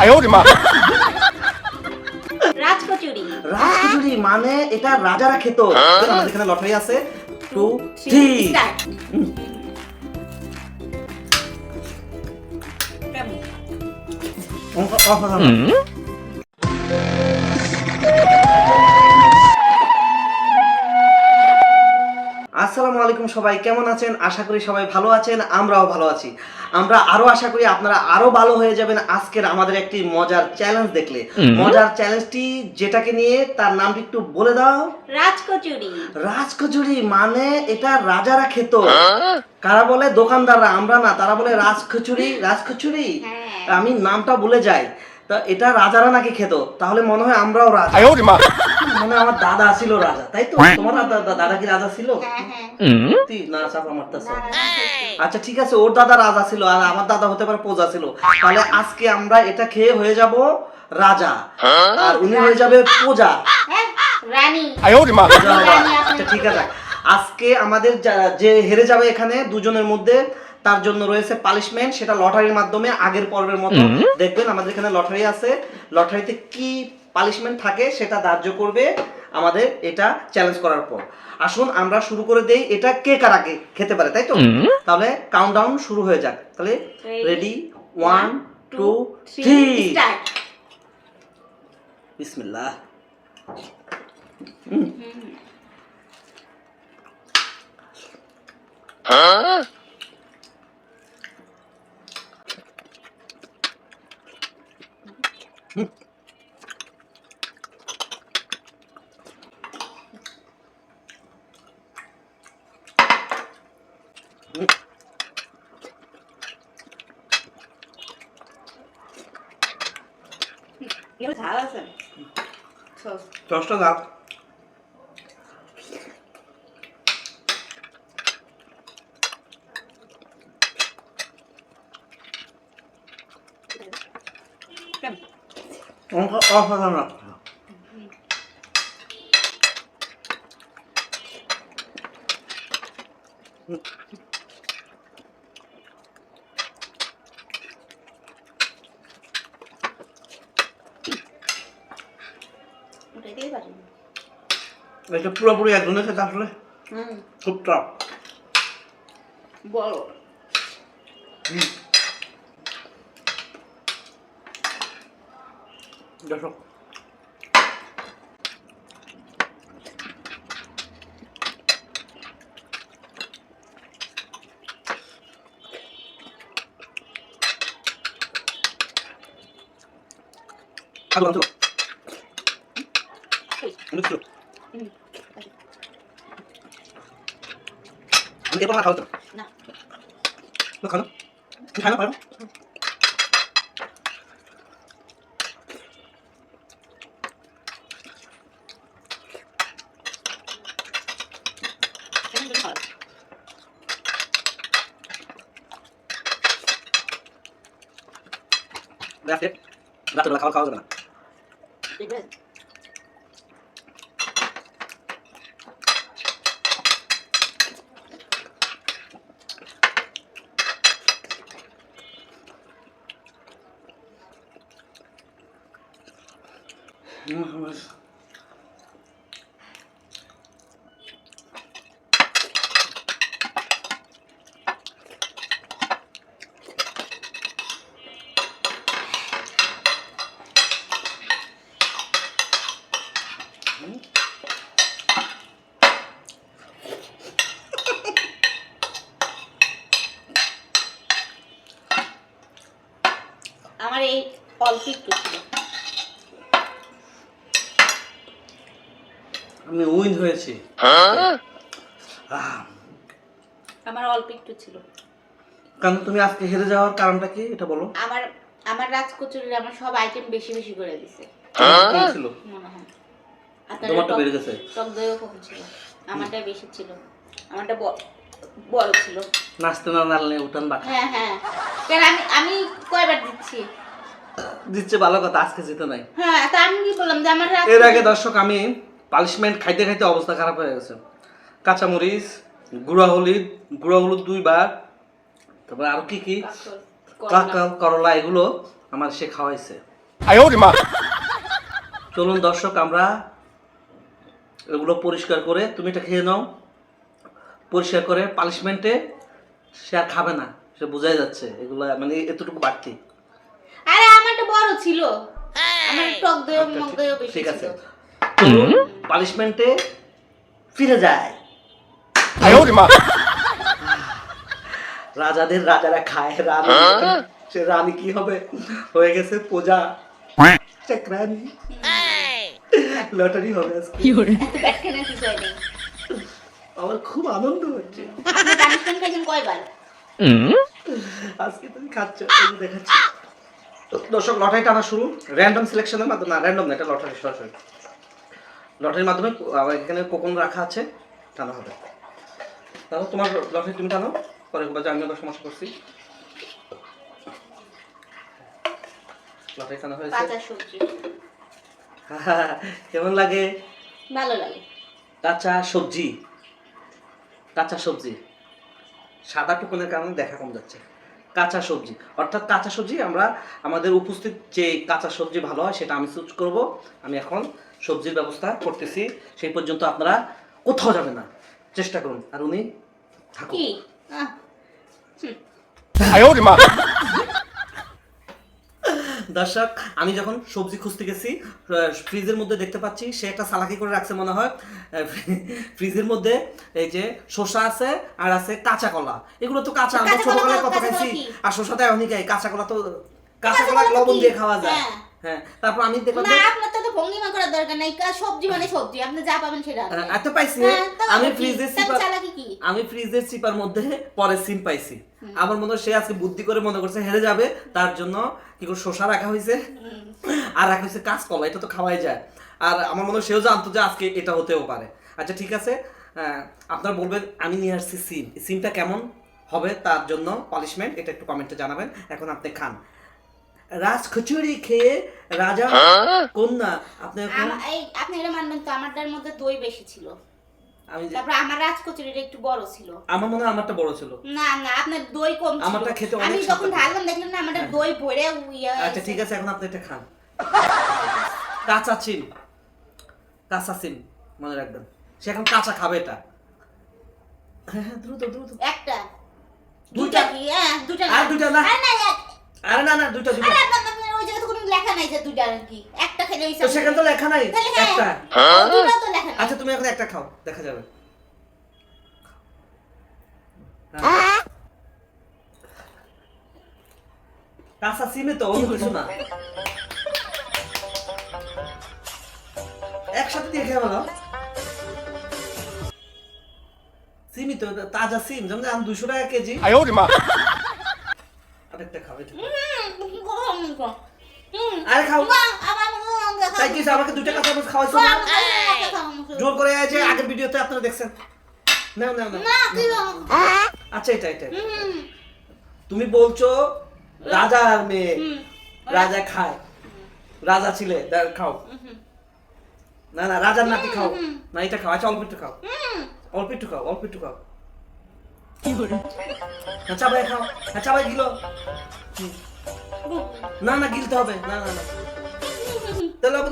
哎呦我的妈！ রাজকচুরি রাজকচুরি মানে এটা রাজারা খেত আমাদের এখানে লটারি আছে টু থ্রি স্টার্ট আসসালামু আলাইকুম সবাই কেমন আছেন? আশা করি সবাই ভালো আছেন আমরাও ভালো আছি। আমরা আরও আশা করি আপনারা আরও ভালো হয়ে যাবেন আজকের আমাদের একটি মজার চ্যালেঞ্জ দেখলে। মজার চ্যালেঞ্জটি যেটাকে নিয়ে তার নামটি একটু বলে দাও। রাজকচুরি। রাজকচুরি মানে এটা রাজারা খেত। কারা বলে? দোকানদাররা আমরা না তারা বলে রাজকচুরি রাজকচুরি? হ্যাঁ। আমি নামটা বলে যাই। তা এটা রাজারা নাকি খেত? তাহলে মনে হয় আমরাও রাজা। মানে আমার দাদা ছিল রাজা তাই তো? তোমার দাদা কি রাজা ছিল? না আচ্ছা ঠিক আছে ওর দাদা রাজা ছিল আর আমার দাদা হতে পারে প্রজা ছিল। তাহলে আজকে আমরা এটা খেয়ে হয়ে যাব রাজা। আর উনি হয়ে যাবে প্রজা। আচ্ছা ঠিক আছে। আজকে আমাদের যে হেরে যাবে এখানে দুজনের মধ্যে তার জন্য রয়েছে পালিশমেন্ট সেটা লটারির মাধ্যমে আগের পর্বের মতো। দেখবেন আমাদের এখানে লটারি আছে। লটারিতে কি পালিশমেন্ট থাকে সেটা ধার্য করবে আমাদের এটা চ্যালেঞ্জ করার পর। আসুন আমরা শুরু করে দেই এটা কে কার আগে খেতে পারে তাই তো? তাহলে কাউন্টডাউন শুরু হয়ে যাক। তাহলে ready one two three start বিসমিল্লাহ এগুলো ঝাল আছে সস দশটা দাও অঙ্ক অসাধারণ লাগছে ওটাই দিয়ে পারি। এটা পুরোপুরি একজনের সাথে আসলে। খুব টপ বলো দর্শক আলু আলু আমি এরপর না খাওয়া তো না না খাও না তুমি খাই না পারো এখন তুমি খাও। রাতে রাতের খাওয়া খাওয়া আমার এই অল্প একটু ছিল। আমি উইন হয়েছি। আমার অল্প একটু ছিল। তুমি আজকে হেরে যাওয়ার কারণটা কি এটা বলো। আমার আমার রাজকচুরির আমার সব আইটেম বেশি বেশি করে দিছে। ছিল? তোমারটা বেড়ে গেছে? টক দইও কম ছিল। আমারটা বেশি ছিল। আমারটা বড় ছিল। নাচতে না নাড়লে উঠান হ্যাঁ হ্যাঁ। আমি আমি কয়বার দিচ্ছি? দিচ্ছে ভালো কথা আজকে যেতে নাই। হ্যাঁ তা আমি কি বললাম যে আমার এর আগে দর্শক আমি পালিশমেন্ট খাইতে খাইতে অবস্থা খারাপ হয়ে গেছে। কাঁচামরিচ গুঁড়া হলুদ গুঁড়া হলুদ দুইবার তারপর আরও কি কি? কাকাল করলা এগুলো আমার সে খাওয়াইছে। চলুন দর্শক আমরা এগুলো পরিষ্কার করে তুমি এটা খেয়ে নাও। পরিষ্কার করে পালিশমেন্টে সে আর খাবে না সে বোঝাই যাচ্ছে এগুলো মানে এতটুকু বাড়তি। আরে আমারটা বড় ছিল। আমার হ্যাঁ। টক দইও আচ্ছা, মগ দইও বেশি ছিল। ঠিক আছে পানিশমেন্টে ফিরে যায়। রাজাদের রাজারা খায় রানী হ্যাঁ? সে রানী কি হবে? হয়ে গেছে পূজা লটারি হবে আমার খুব আনন্দ হচ্ছে। আজকে তুমি খাচ্ছ দেখাচ্ছি। দর্শক লটারি টানা শুরু। র্যান্ডম সিলেকশনের মাধ্যমে না র্যান্ডম না এটা লটারি সরাসরি। লটারির মাধ্যমে এখানে কোকন রাখা আছে টানা হবে। তাহলে তোমার লটারি তুমি টানো পরে বাজে আমি আবার সমস্যা করছি। লটারি টানা হয়েছে। কেমন লাগে? ভালো লাগে। কাঁচা সবজি। কাঁচা সবজি। সাদা টুকুনের কারণে দেখা কম যাচ্ছে। কাঁচা সবজি। অর্থাৎ কাঁচা সবজি আমরা আমাদের উপস্থিত যে কাঁচা সবজি ভালো হয় সেটা আমি চুজ করব। আমি এখন সবজির ব্যবস্থা করতেছি সেই পর্যন্ত আপনারা কোথাও যাবে না। চেষ্টা করুন। আর উনি থাকুন দর্শক আমি যখন সবজি খুঁজতে গেছি ফ্রিজের মধ্যে দেখতে পাচ্ছি সে একটা সালাকি করে রাখছে মনে হয়। ফ্রিজের মধ্যে এই যে শসা আছে আর আছে কাঁচা কলা। এগুলো তো কাঁচা আমরা ছোটবেলায় কত খাইছি আর শসাটা তো এমনই খাই কাঁচা কলা তো কাঁচা কলা লবণ দিয়ে খাওয়া যায়। হ্যাঁ।, হ্যাঁ। তারপর আমি দেখলাম ভঙ্গিমা করার দরকার নাই সবজি মানে সবজি আপনি যা পাবেন সেটা। এত পাইছি হ্যাঁ, আমি? ফ্রিজের সিপার আমি ফ্রিজের চিপার মধ্যে পরে সিম পাইছি। আমার মনে হয় সে আজকে বুদ্ধি করে মনে করছে হেরে যাবে তার জন্য কি করে শসা রাখা হয়েছে আর রাখা হয়েছে কাঁচকলা এটা তো খাওয়াই যায়। আর আমার মনে হয় সেও জানতো যে আজকে এটা হতেও পারে। আচ্ছা ঠিক আছে আপনারা বলবেন আমি নিয়ে আসছি সিম সিমটা কেমন হবে তার জন্য পালিশমেন্ট এটা একটু কমেন্টে জানাবেন। এখন আপনি খান। রাজ খিচুড়ি খেয়ে রাজা কন্যা আপনি এখন এই আপনি এটা মানবেন তো আমারটার মধ্যে দই বেশি ছিল। আমি তারপর আমার রাজকচুরিটা একটু বড় ছিল। আমার মনে হয় আমারটা বড় ছিল। না না আপনার দই কম ছিল। আমারটা খেতে অনেক আমি যখন ঢাললাম দেখলাম না আমারটা দই ভরে ইয়া আচ্ছা ঠিক আছে এখন আপনি এটা খান। কাঁচা সিম কাঁচা সিম মনে রাখবেন। সে এখন কাঁচা খাবে এটা। হ্যাঁ হ্যাঁ দ্রুত দ্রুত। একটা। দুইটা? কি? হ্যাঁ দুইটা আর দুইটা না? না না দুটো দুটো আরে আপনার নামে ওই কোনো লেখা নাই যে দুটো আর কি? একটা খেলে হইছে তো সেখানে তো লেখা নাই হ্যাঁ, একটা। হ্যাঁ, দুটো তো লেখা নাই। আচ্ছা তুমি এখন একটা খাও দেখা যাবে। হ্যাঁ। সিমে তো কিছু না। একসাথে দিয়ে খেয়ে বলো সিমই তো তাজা সিম যেমন আম দুশো টাকা কেজি। আরেকটা খাবে আরে খাও। না, তাই খাব। কি আমাকে দুইটা কাঁচা মরিচ খাওয়াইছো? না, না। জোর করে আছে আগের ভিডিওতে আপনারা দেখছেন। নাও নাও না, আচ্ছা এটা এটা তুমি বলছো রাজা আর মেয়ে। রাজা খায়। রাজা ছিলে খাও। না না রাজার নাতি খাও। না এটা খাও। আচ্ছা অল্প একটু খাও। অল্প একটু খাও অল্প একটু খাও। হ্যাঁ চাবাই খাও। হ্যাঁ গিলো হুম। না না গিলতে হবে। না না না। তাহলে আবার